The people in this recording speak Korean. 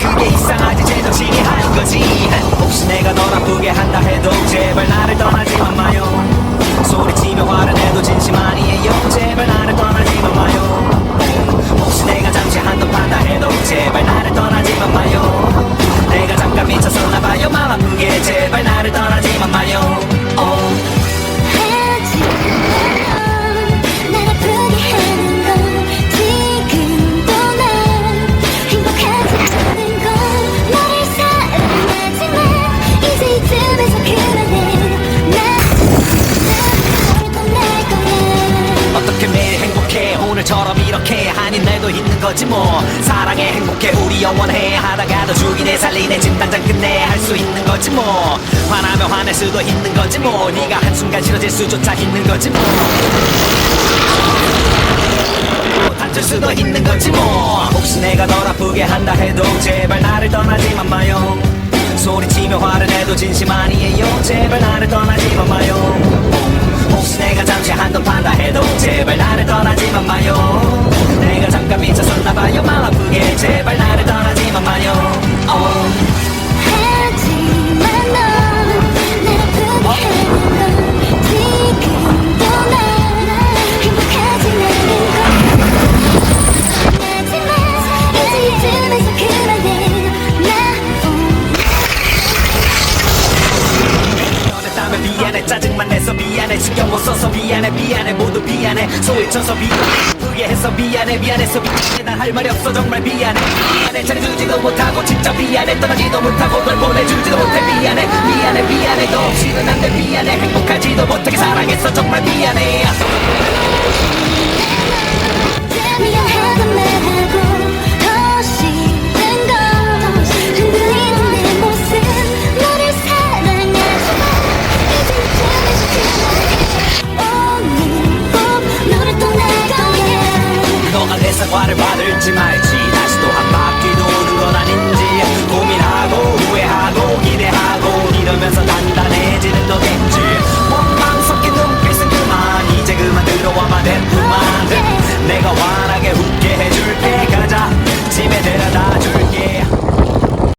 그게 이상하지. 제정 신이한 거지. 혹시 내가 널 아프게 한다 해도 제발 나를 떠나지만 마요. 소리치며 화를 내도 진심 아니에요. 제발 나를 떠나지만 마요. 혹시 내가 잠시 한눈 판다 해도 제발 나를 떠나지만 마요. 내가 잠깐 미쳤었나 봐요. 마음 아프게 제발 있는 거지 뭐. 사랑해 행복해 우리 영원해. 하다가 도 죽이네 살리네 진단장 끝내 할 수 있는 거지 뭐. 화나면 화낼 수도 있는 거지 뭐. 네가 한순간 싫어질 수조차 있는 거지 뭐. 다칠 수도 있는 거지 뭐. 혹시 내가 널 아프게 한다 해도 제발 나를 떠나지만 마요. 소리치며 화를 내도 진심 아니에요. 제발 나를 떠나지만 마요. 혹시 내가 잠시 한눈 판다 해도 제발 나를 떠나지만 마요 내가 미안해. 신경 못 써서 미안해. 미안해. 모두 미안해. 소리쳐서 미안해. 해서 미안해. 미안해서 미안해. 난 할 말이 없어. 정말 미안해. 미안해. 잘해주지도 못하고 진짜 미안해. 떠나지도 못하고 널 보내주지도 못해. 미안해. 미안해. 미안해. 너 없이는 안 돼. 미안해. 행복하지도 못하게 사랑했어. 정말 미안해